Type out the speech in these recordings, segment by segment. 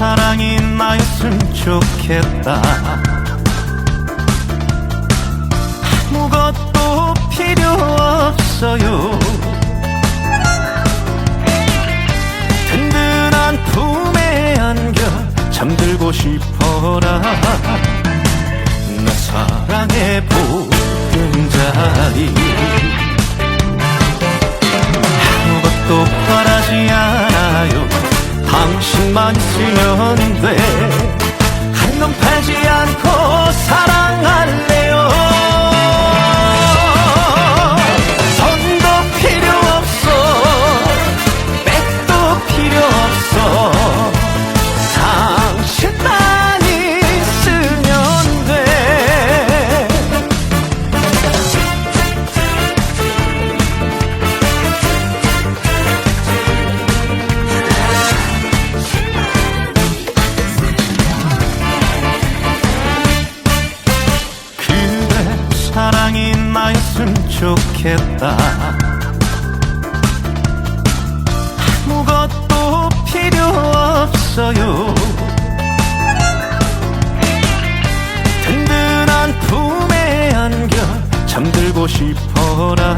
사랑이 나였으면 좋겠다 싶어라. 내 사랑의 보금자리 아무것도 바라지 않아요. 당신만 있으면 돼한놈 팔지 않고 좋겠다. 아무것도 필요 없어요. 든든한 품에 안겨 잠들고 싶어라.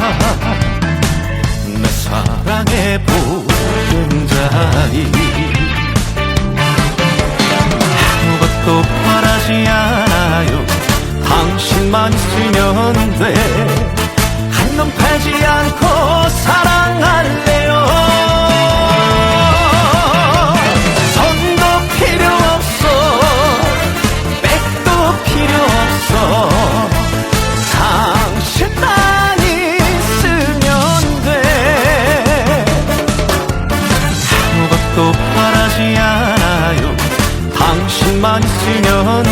내 사랑의 보금자리 아무것도 바라지 않아요. 당신만 있으면 돼 한놈 팔지 않고 사랑할래요. 돈도 필요 없어 백도 필요 없어. 당신만 있으면 돼. 아무것도 바라지 않아요. 당신만 있으면